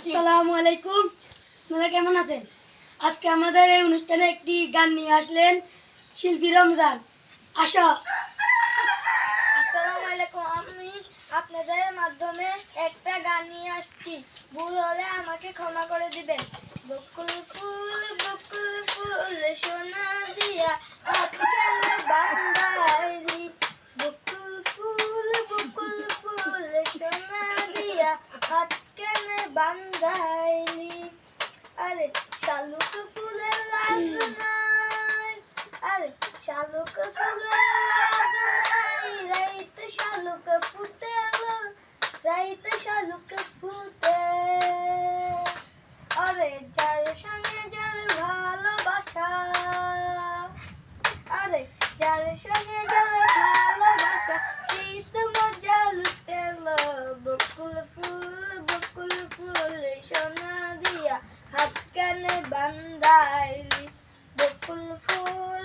আসসালামু আলাইকুম। আপনারা কেমন আছেন? আজকে আমাদের এই অনুষ্ঠানে একটি গান নিয়ে আসলেন শিল্পী রমজান। আসো। আসসালামু আলাইকুম। আমি আপনাদের মাধ্যমে একটা গান নিয়ে আসছি। ভুল হলে আমাকে ক্ষমা করে দিবেন। বকুল ফুল বকুল ফুল সোনা দিয়া হাত খেলে বান্দাইলি বকুল ফুল বকুল ফুল সোনা দিয়া হাত কেনে বান্দাইলি আরে শালুক ফুলের লাল নাই আরে শালুক শালুক ফুটে রাইতে শালুক ফুটে। আরে যার সঙ্গে যার ভালোবাসা, আরে যার সঙ্গে যার ভালোবাসা সেই তো মজা বকুল ফুল বকুল ফুল সোনা দিয়া হাত কানে বান্দাইলি বকুল ফুল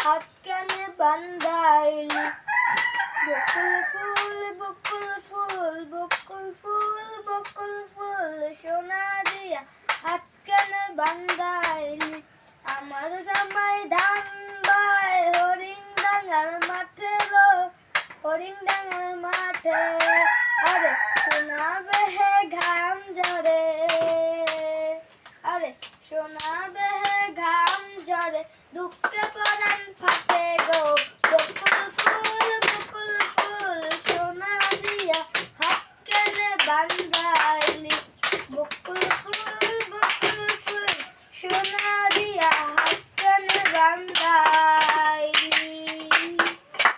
দিয়া হাত কানে বান্দাইলি। বকুল ফুল বকুল ফুল বকুল ফুল বকুল ফুল, সোনা দিয়া হাত কানে বান্দাইলি। আমার জামাই ধান বাই হরিং ডাঙ্গার মাঠে গো হরিং ডাঙ্গার মাঠে। আরে সোনা বেহে ঝরে, আরে সোনা 녹두보단 밭에 곱